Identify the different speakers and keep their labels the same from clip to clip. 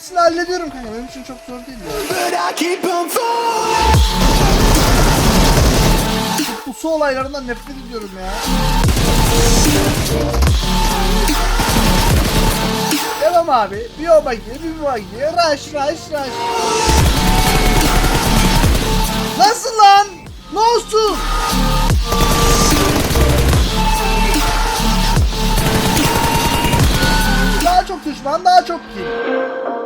Speaker 1: hepsini hallediyorum kanka. Benim için çok zor değil ya. Bu su olaylarından nefret ediyorum ya. Devam abi. Bir o bagi, bir bu bagi. Rush, rush, rush. Nasıl lan? Ne olsun? Daha çok düşman, daha çok kill.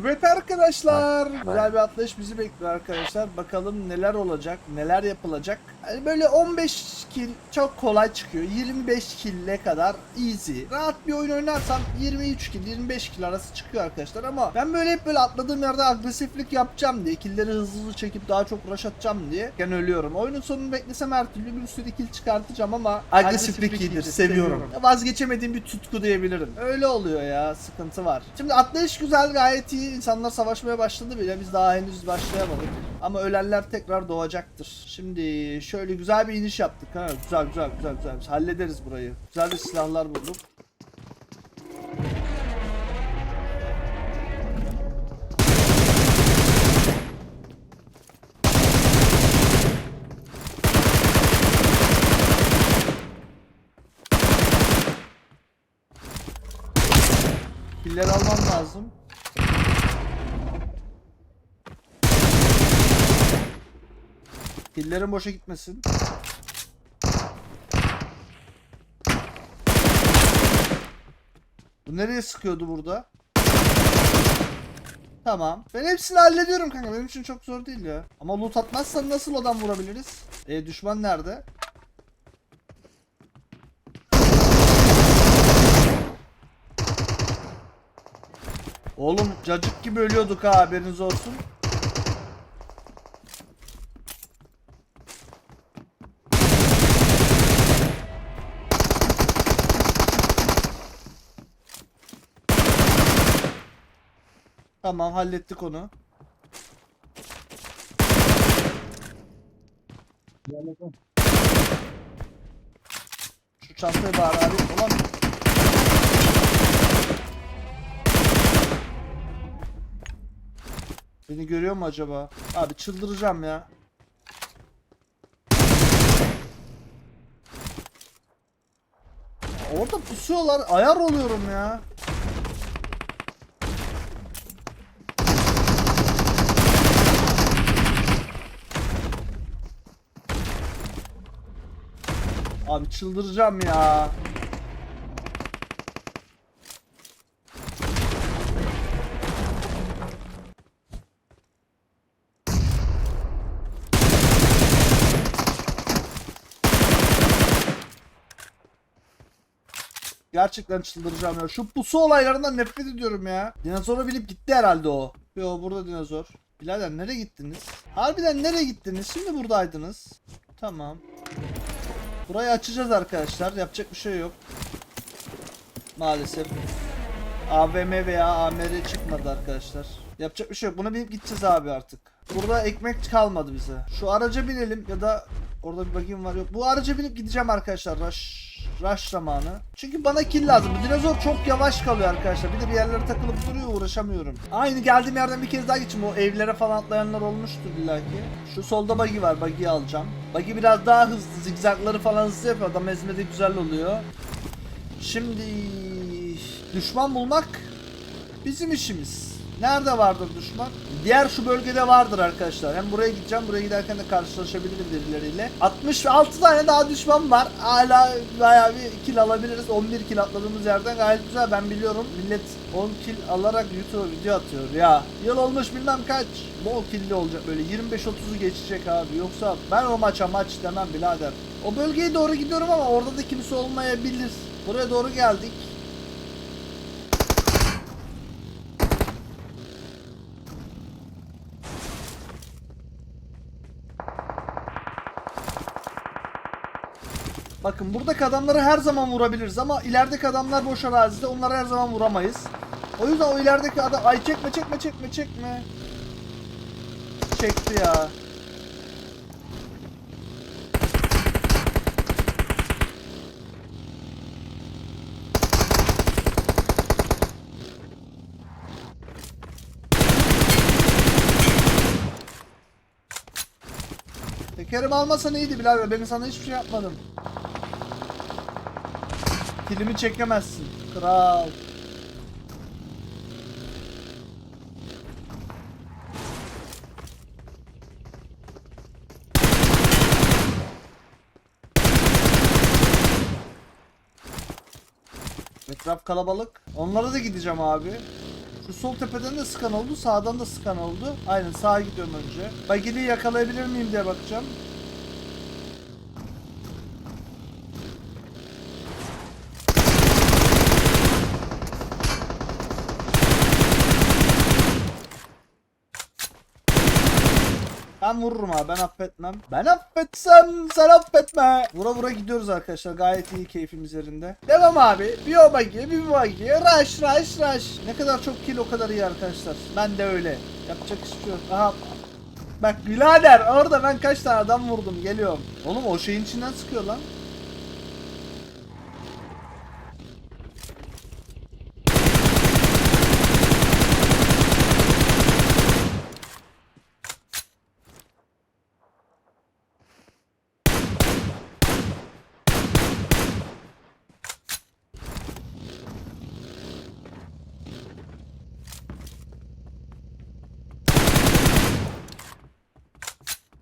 Speaker 1: Evet arkadaşlar. Güzel bir atlayış bizi bekliyor arkadaşlar. Bakalım neler olacak, neler yapılacak. Hani böyle 15 kill çok kolay çıkıyor. 25 kill'e kadar easy. Rahat bir oyun oynarsam 23 kill, 25 kill arası çıkıyor arkadaşlar ama ben böyle hep böyle atladığım yerde agresiflik yapacağım diye, killleri hızlı hızlı çekip daha çok rush atacağım diye ben ölüyorum. Oyunun sonunu beklesem her türlü bir sürü kill çıkartacağım ama agresiflik iyidir, seviyorum. Vazgeçemediğim bir tutku diyebilirim. Öyle oluyor ya, sıkıntı var. Şimdi atlayış güzel, gayet iyi. İnsanlar savaşmaya başladı bile. Biz daha henüz başlayamadık. Ama ölenler tekrar doğacaktır. Şimdi şöyle güzel bir iniş yaptık. Ha, güzel güzel güzel güzel. Hallederiz burayı. Güzel de silahlar bulduk. Pilleri almam lazım. Pillerin boşa gitmesin. Bu nereye sıkıyordu burada? Tamam. Ben hepsini hallediyorum kanka. Benim için çok zor değil ya. Ama loot atmazsan nasıl adam vurabiliriz? E düşman nerede? Oğlum cacık gibi ölüyorduk ha haberiniz olsun. Tamam hallettik onu. Şu çantayı bari alayım. Ulan Beni görüyor mu acaba? Abi çıldıracağım ya. Orada pusuyorlar. Ayar oluyorum ya. Abi çıldıracağım ya. Gerçekten çıldıracağım ya. Şu pusu olaylarından nefret ediyorum ya. Dinozora binip gitti herhalde o. Yo burada dinozor. Birader nereye gittiniz? Harbiden nereye gittiniz? Şimdi buradaydınız. Tamam. Burayı açacağız arkadaşlar. Yapacak bir şey yok. Maalesef. AVM veya AMR çıkmadı arkadaşlar. Yapacak bir şey yok. Buna binip gideceğiz abi artık. Burada ekmek kalmadı bize. Şu araca binelim ya da orada bir bakayım var yok. Bu araca binip gideceğim arkadaşlar. Rush, rush zamanı. Çünkü bana kill lazım. Dinozor çok yavaş kalıyor arkadaşlar. Bir de bir yerlere takılıp duruyor uğraşamıyorum. Aynı geldiğim yerden bir kez daha geçeyim. O evlere falan atlayanlar olmuştur illaki. Şu solda buggy var. Buggy'yi alacağım. Buggy biraz daha hızlı. Zigzagları falan hızlı yapıyor. Adam ezmede güzel oluyor. Şimdi düşman bulmak bizim işimiz. Nerede vardır düşman? Diğer şu bölgede vardır arkadaşlar. Hem buraya gideceğim. Buraya giderken de karşılaşabilirim birileriyle. 66 tane daha düşman var. Hala bayağı bir kill alabiliriz. 11 kill atladığımız yerden gayet güzel. Ben biliyorum. Millet 10 kill alarak YouTube video atıyor ya. Yıl olmuş bilmem kaç. Bol killi olacak böyle 25-30'u geçecek abi. Yoksa ben o maça maç demem birader. O bölgeye doğru gidiyorum ama orada da kimse olmayabilir. Buraya doğru geldik. Bakın buradaki adamları her zaman vurabiliriz ama ilerideki adamlar boş arazide onları her zaman vuramayız. O yüzden o ilerideki adam... Ay çekme çekme çekme çekme. Çekti ya. E, Kerim almasan iyiydi Bilal Bey. Ben sana hiçbir şey yapmadım. Kilimi çekemezsin. Kral. Etraf kalabalık. Onlara da gideceğim abi. Şu sol tepeden de sıkan oldu, sağdan da sıkan oldu. Aynen sağa gidiyorum önce. Bagili'yi yakalayabilir miyim diye bakacağım. Ben vururum abi ben affetmem. Ben affetsem sen affetme. Vura vura gidiyoruz arkadaşlar gayet iyi keyfimiz yerinde. Devam abi. Bir o bagi bir bu bagi. Rush rush rush. Ne kadar çok kill o kadar iyi arkadaşlar. Ben de öyle. Yapacak iş yok. Aha. Bak birader orada ben kaç tane adam vurdum geliyorum. Oğlum o şeyin içinden sıkıyor lan.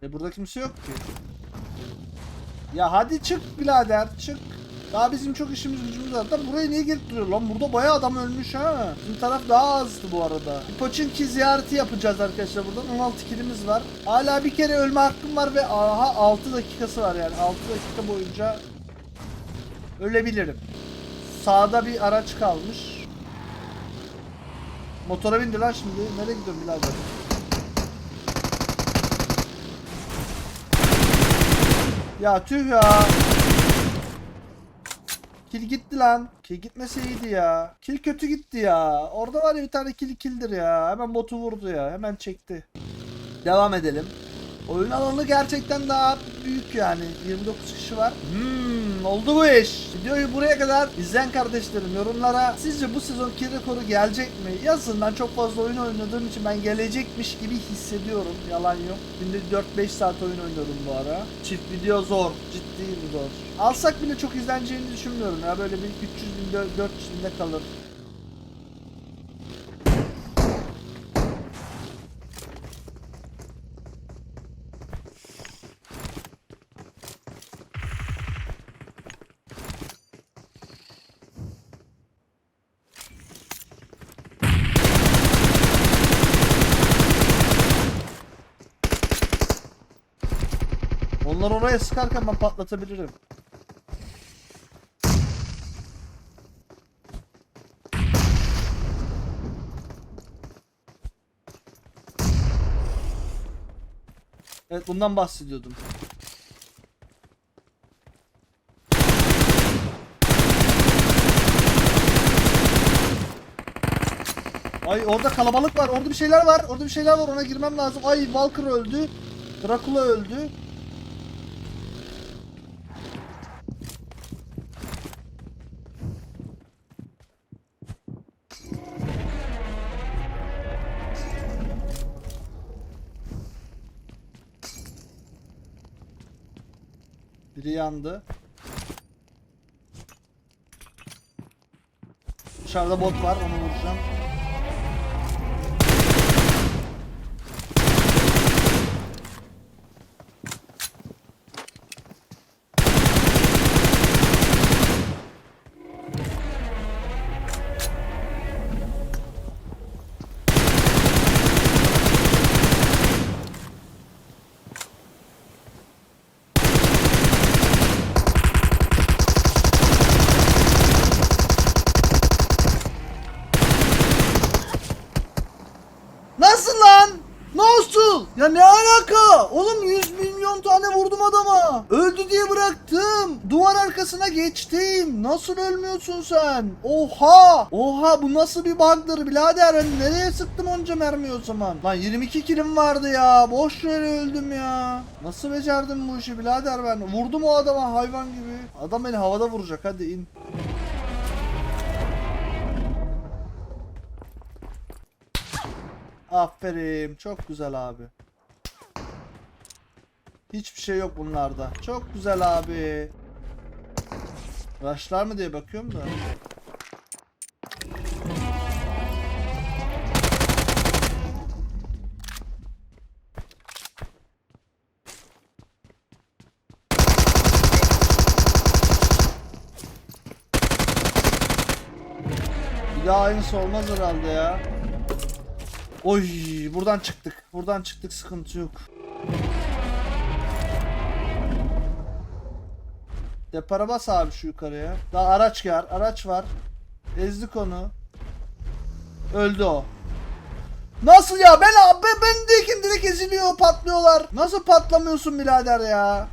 Speaker 1: E burada kimse yok ki. Ya hadi çık birader çık. Daha bizim çok işimiz gücümüz var. Da buraya niye gelip duruyor lan? Burada bayağı adam ölmüş ha. Bizim taraf daha azdı bu arada. Poçinki ziyareti yapacağız arkadaşlar buradan. 16 kilimiz var. Hala bir kere ölme hakkım var ve aha 6 dakikası var yani. 6 dakika boyunca ölebilirim. Sağda bir araç kalmış. Motora bindi lan şimdi. Nereye gidiyorum birader? Ya tüh ya. Kil gitti lan. Kil gitmesi iyiydi ya. Kil kötü gitti ya. Orada var ya bir tane kil kildir ya. Hemen botu vurdu ya. Hemen çekti. Devam edelim. Oyun alanı gerçekten daha büyük yani. 29 kişi var. Hmm, oldu bu iş. Videoyu buraya kadar izleyen kardeşlerim yorumlara sizce bu sezon kill rekoru gelecek mi? Yazın ben çok fazla oyun oynadığım için ben gelecekmiş gibi hissediyorum. Yalan yok. Günde 4-5 saat oyun oynadım bu ara. Çift video zor. Ciddi zor. Alsak bile çok izleneceğini düşünmüyorum ya. Böyle bir 300 bin 400 binde kalır. Onlar oraya sıkarken ben patlatabilirim. Evet bundan bahsediyordum. Ay orada kalabalık var. Orada bir şeyler var. Orada bir şeyler var. Ona girmem lazım. Ay Walker öldü. Dracula öldü. Biri yandı. Dışarıda bot var onu vuracağım. Nasıl lan? Nasıl? Ya ne alaka? Oğlum 100 milyon tane vurdum adama. Öldü diye bıraktım. Duvar arkasına geçtim. Nasıl ölmüyorsun sen? Oha! Oha bu nasıl bir bug'dır birader? Ben nereye sıktım onca mermi o zaman? Lan 22 kilim vardı ya. Boş yere öldüm ya. Nasıl becerdim bu işi birader ben? Vurdum o adama hayvan gibi. Adam beni havada vuracak hadi in. Aferin. Çok güzel abi. Hiçbir şey yok bunlarda. Çok güzel abi. Rushlar mı diye bakıyorum da. Bir daha aynısı olmaz herhalde ya. Oy buradan çıktık. Buradan çıktık sıkıntı yok. Depara bas abi şu yukarıya. Daha araç var. Araç var. Ezdik onu. Öldü o. Nasıl ya? Ben abi ben deyken direkt eziliyor, patlıyorlar. Nasıl patlamıyorsun birader ya?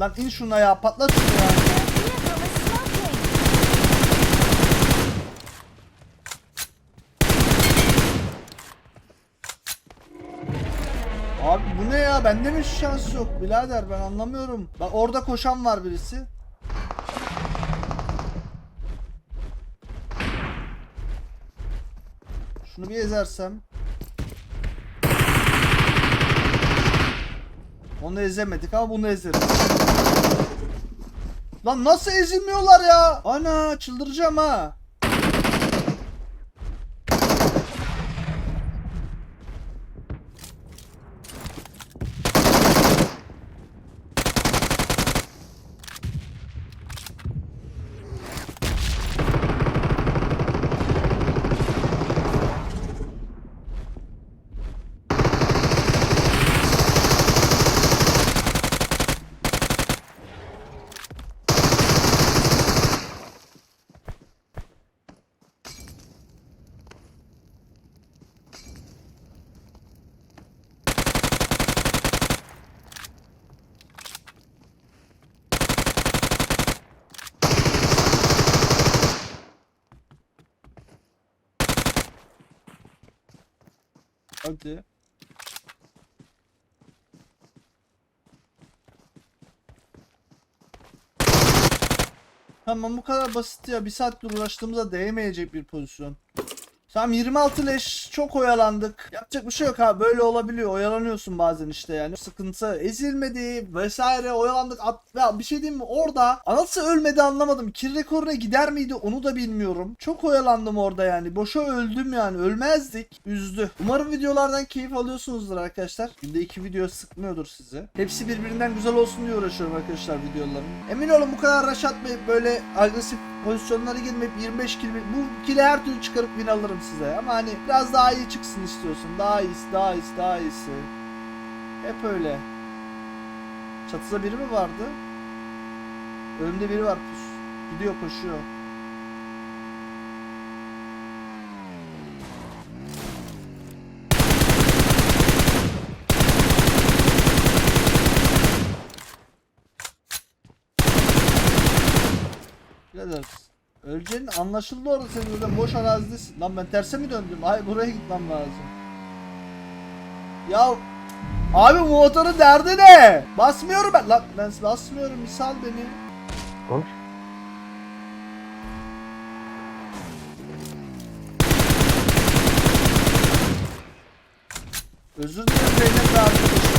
Speaker 1: Lan in şuna ya, patlat şunu ya. Bu ne ya? Bende mi şans yok birader ben anlamıyorum. Bak orada koşan var birisi. Şunu bir ezersem. Onu ezemedik ama bunu ezeriz. Lan nasıl ezilmiyorlar ya? Ana çıldıracağım ha. Hadi. Tamam bu kadar basit ya. Bir saattir uğraştığımıza değmeyecek bir pozisyon. Tamam 26 leş çok oyalandık. Yapacak bir şey yok abi böyle olabiliyor. Oyalanıyorsun bazen işte yani. Sıkıntı ezilmedi vesaire oyalandık. At... Ya bir şey diyeyim mi orada nasıl ölmedi anlamadım. Kill rekoruna gider miydi onu da bilmiyorum. Çok oyalandım orada yani. Boşa öldüm yani ölmezdik. Üzdü. Umarım videolardan keyif alıyorsunuzdur arkadaşlar. Günde iki video sıkmıyordur sizi. Hepsi birbirinden güzel olsun diye uğraşıyorum arkadaşlar videolarım. Emin olun bu kadar rush atmayıp böyle agresif pozisyonlara girmeyip 25 kill bu kill'i her türlü çıkarıp win alırım size. Ama hani biraz daha iyi çıksın istiyorsun. Daha iyisi daha iyisi daha iyisi. Hep öyle. Çatıda biri mi vardı? Önümde biri var. Pus. Gidiyor koşuyor. Birader öleceğin anlaşıldı orada senin öyle boş arazidesin. Lan ben terse mi döndüm? Ay buraya gitmem lazım. Ya abi bu motorun derdi ne? Basmıyorum ben. Lan ben basmıyorum misal beni.
Speaker 2: Konuş.
Speaker 1: Özür dilerim Zeynep. Tü-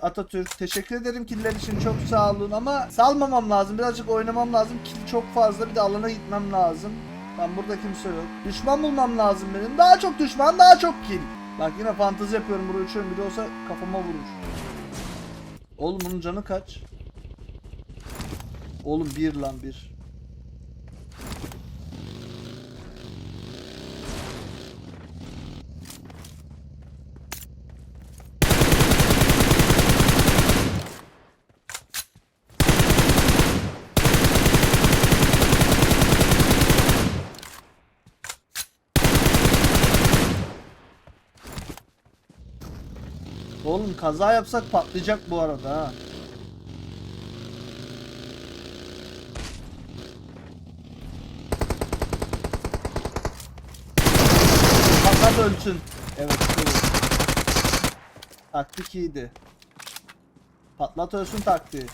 Speaker 1: Atatürk teşekkür ederim killer için çok sağ olun. Ama salmamam lazım birazcık oynamam lazım. Kill çok fazla bir de alana gitmem lazım. Ben burada kimse yok. Düşman bulmam lazım benim. Daha çok düşman daha çok kill. Bak yine fantezi yapıyorum buraya uçuyorum. Biri olsa kafama vurur. Oğlum bunun canı kaç? Oğlum bir lan bir Oğlum kaza yapsak patlayacak bu arada ha. Patlat ölsün. Evet. evet. Taktik iyiydi. Patlat ölsün taktiği.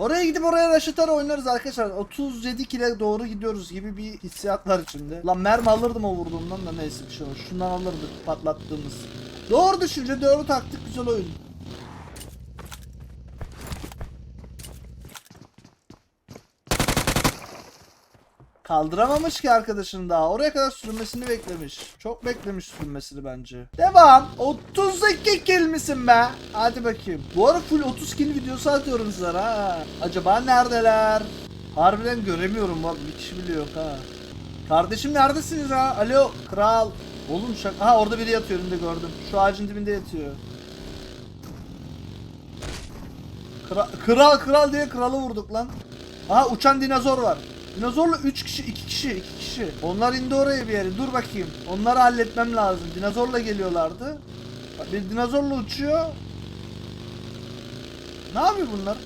Speaker 1: Oraya gidip oraya raşıtar oynarız arkadaşlar. 37 kile doğru gidiyoruz gibi bir hissiyat var içimde. Lan mermi alırdım o vurduğumdan da neyse bir şey olur. Şundan alırdık patlattığımız. Doğru düşünce doğru taktik güzel oyun. Kaldıramamış ki arkadaşın daha. Oraya kadar sürmesini beklemiş. Çok beklemiş sürmesini bence. Devam. 32 kill misin be? Hadi bakayım. Bu ara full 30 kill videosu atıyorum sana ha. Acaba neredeler? Harbiden göremiyorum bak bir kişi bile yok ha. Kardeşim neredesiniz ha? Alo kral. Oğlum şaka. Ha orada biri yatıyor önünde gördüm. Şu ağacın dibinde yatıyor. Kra- kral kral diye kralı vurduk lan. Aha uçan dinozor var. Dinozorla 3 kişi, 2 kişi, 2 kişi. Onlar indi oraya bir yere. Dur bakayım. Onları halletmem lazım. Dinozorla geliyorlardı. Bir dinozorla uçuyor. Ne yapıyor bunlar?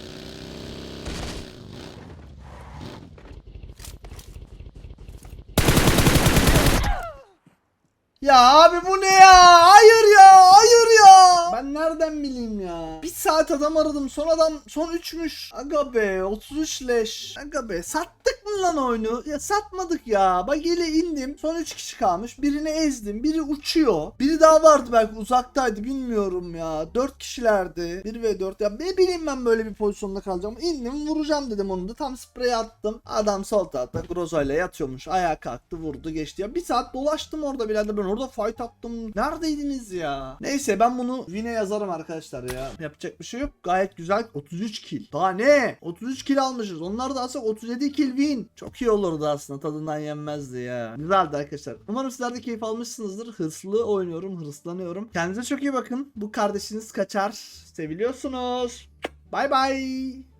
Speaker 1: Ya abi bu ne ya? Hayır ya, hayır ya. Ben nereden bileyim ya? Bir saat adam aradım. Son adam son 3'müş. Aga be 33 leş. Aga be sattık mı lan oyunu? Ya satmadık ya. Bak ile indim. Son 3 kişi kalmış. Birini ezdim. Biri uçuyor. Biri daha vardı belki uzaktaydı bilmiyorum ya. 4 kişilerdi. 1 ve 4. Ya ne bileyim ben böyle bir pozisyonda kalacağım. İndim vuracağım dedim onu da. Tam sprey attım. Adam sol tarafta Grozo ile yatıyormuş. Ayağa kalktı vurdu geçti. Ya bir saat dolaştım orada birader. Ben orada fight attım. Neredeydiniz ya? Neyse ben bunu Vine yazarım arkadaşlar ya. Yapacak bir şey yok. Gayet güzel. 33 kill. Daha ne? 33 kill almışız. Onlar da alsak 37 kill win. Çok iyi olurdu aslında. Tadından yenmezdi ya. Güzeldi arkadaşlar. Umarım sizler de keyif almışsınızdır. Hırslı oynuyorum. Hırslanıyorum. Kendinize çok iyi bakın. Bu kardeşiniz kaçar. Seviliyorsunuz. Bay bay.